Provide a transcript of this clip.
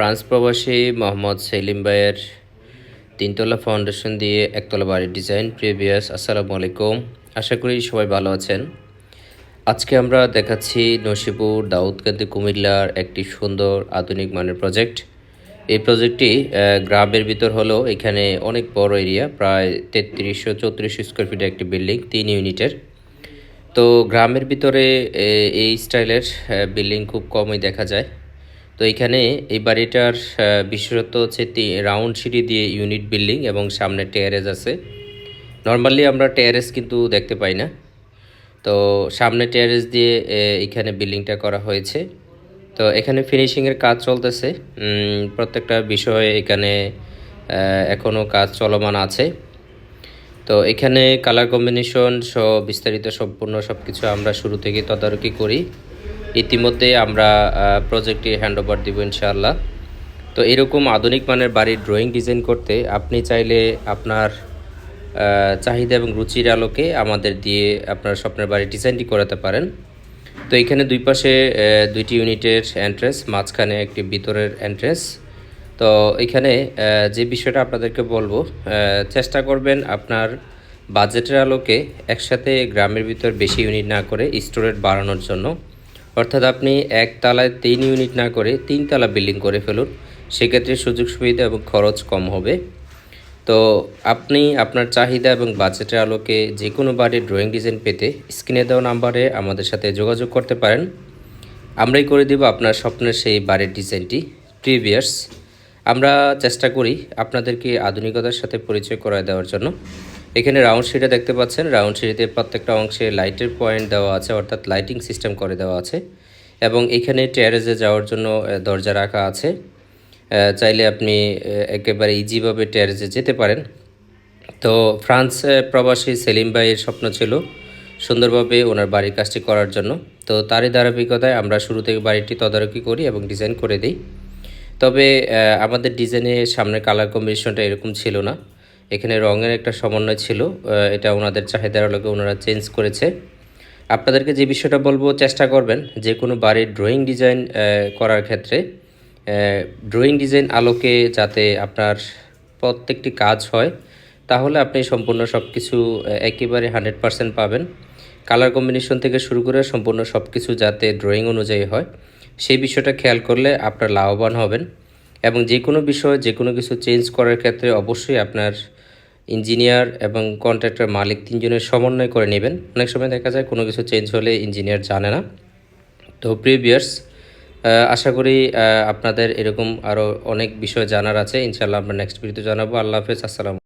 France প্রবাসী মোহাম্মদ সেলিম ভাইয়ের তিনতলা ফাউন্ডেশন দিয়ে একতলা বাড়ির ডিজাইন প্রিভিয়াস আসসালামু আলাইকুম। আশা করি সবাই ভালো আছেন। আজকে আমরা দেখাচ্ছি নসিপুর, দাউদকান্দি, কুমিল্লার একটি সুন্দর আধুনিক মানের প্রজেক্ট এই প্রজেক্টটি গ্রামের ভিতর হলো এখানে অনেক বড় এরিয়া প্রায় তেত্রিশশো চৌত্রিশশো স্কোয়ার ফিটের একটি বিল্ডিং তিন ইউনিটের। তো গ্রামের ভিতরে এই স্টাইলের বিল্ডিং খুব কমই দেখা যায়। তো এখানে এই বাড়িটার বিশেষত্ব হচ্ছে রাউন্ড সিঁড়ি দিয়ে ইউনিট বিল্ডিং এবং সামনে টেয়ারেজ আছে। নর্মালি আমরা টেয়ারেজ কিন্তু দেখতে পাই না। তো সামনে টেয়ারেজ দিয়ে এখানে বিল্ডিংটা করা হয়েছে। তো এখানে ফিনিশিংয়ের কাজ চলতেছে। প্রত্যেকটা বিষয়ে এখানে এখনও কাজ চলমান আছে। তো এখানে কালার কম্বিনেশন সহ বিস্তারিত সম্পূর্ণ সব কিছু আমরা শুরু থেকে তদারকি করি। ইতিমধ্যে আমরা প্রজেক্টটি হ্যান্ড ওভার দিব ইনশাআল্লাহ। তো এরকম আধুনিক মানের বাড়ির ড্রয়িং ডিজাইন করতে আপনি চাইলে আপনার চাহিদা এবং রুচির আলোকে আমাদের দিয়ে আপনার স্বপ্নের বাড়ির ডিজাইনটি করাতে পারেন। তো এখানে দুই পাশে দুইটি ইউনিটের এন্ট্রেন্স মাঝখানে একটি ভিতরের এন্ট্রেন্স তো এখানে যে বিষয়টা আপনাদেরকে বলব চেষ্টা করবেন আপনার বাজেটের আলোকে একসাথে গ্রামের ভিতর বেশি ইউনিট না করে স্টোরেজ বাড়ানোর জন্য। অর্থাৎ আপনি এক তালায় তিন ইউনিট না করে তিন তালা বিল্ডিং করে ফেলুন, সেক্ষেত্রে সুযোগ সুবিধা এবং খরচ কম হবে। তো আপনি আপনার চাহিদা এবং বাজেটের আলোকে যে কোনো বাড়ির ড্রয়িং ডিজাইন পেতে স্ক্রিনে দেওয়া নাম্বারে আমাদের সাথে যোগাযোগ করতে পারেন। আমরাই করে দেব আপনার স্বপ্নের সেই বাড়ির ডিজাইনটি প্রিভিয়ার্স আমরা চেষ্টা করি আপনাদেরকে আধুনিকতার সাথে পরিচয় করায় দেওয়ার জন্য। এখানে রাউন্ড সিটে দেখতে পাচ্ছেন। রাউন্ড সিটিতে প্রত্যেকটা অংশে লাইটের পয়েন্ট দেওয়া আছে, অর্থাৎ লাইটিং সিস্টেম করে দেওয়া আছে। এবং এখানে টেরেজে যাওয়ার জন্য দরজা রাখা আছে। চাইলে আপনি একেবারে ইজিভাবে টেরেজে যেতে পারেন। তো ফ্রান্স প্রবাসী সেলিম ভাইয়ের স্বপ্ন ছিল সুন্দরভাবে ওনার বাড়ির কাজটি করার জন্য। তো তারই ধারাবাহিকতায় আমরা শুরু থেকে বাড়িটি তদারকি করি এবং ডিজাইন করে দিই। তবে আমাদের ডিজাইনের সামনে কালার কম্বিনেশনটা এরকম ছিল না। এখানে রঙের একটা সমন্বয় ছিল এটা ওনাদের চাহিদার আলোকে ওনারা চেঞ্জ করেছে। আপনাদেরকে যে বিষয়টা বলব, চেষ্টা করবেন যে কোনো বাড়ির ড্রয়িং ডিজাইন করার ক্ষেত্রে ড্রয়িং ডিজাইন আলোকে যাতে আপনার প্রত্যেকটি কাজ হয়, তাহলে আপনি সম্পূর্ণ সব কিছু একেবারে হান্ড্রেড পারসেন্ট পাবেন। কালার কম্বিনেশন থেকে শুরু করে সম্পূর্ণ সব কিছু যাতে ড্রয়িং অনুযায়ী হয়, সেই বিষয়টা খেয়াল করলে আপনার লাভবান হবেন। এবং যে কোনো বিষয়, যে কোনো কিছু চেঞ্জ করার ক্ষেত্রে অবশ্যই আপনার ইঞ্জিনিয়ার এবং কন্ট্রাক্টর মালিক তিনজনের সমন্বয় করে নেবেন। অনেক সময় দেখা যায় কোনো কিছু চেঞ্জ হলে ইঞ্জিনিয়ার জানে না। তো প্রিভিয়ার্স আশা করি আপনাদের এরকম আরও অনেক বিষয় জানার আছে। ইনশাল্লাহ আমরা নেক্সট ভিডিওতে জানাব। আল্লাহ হাফেজ, আসসালাম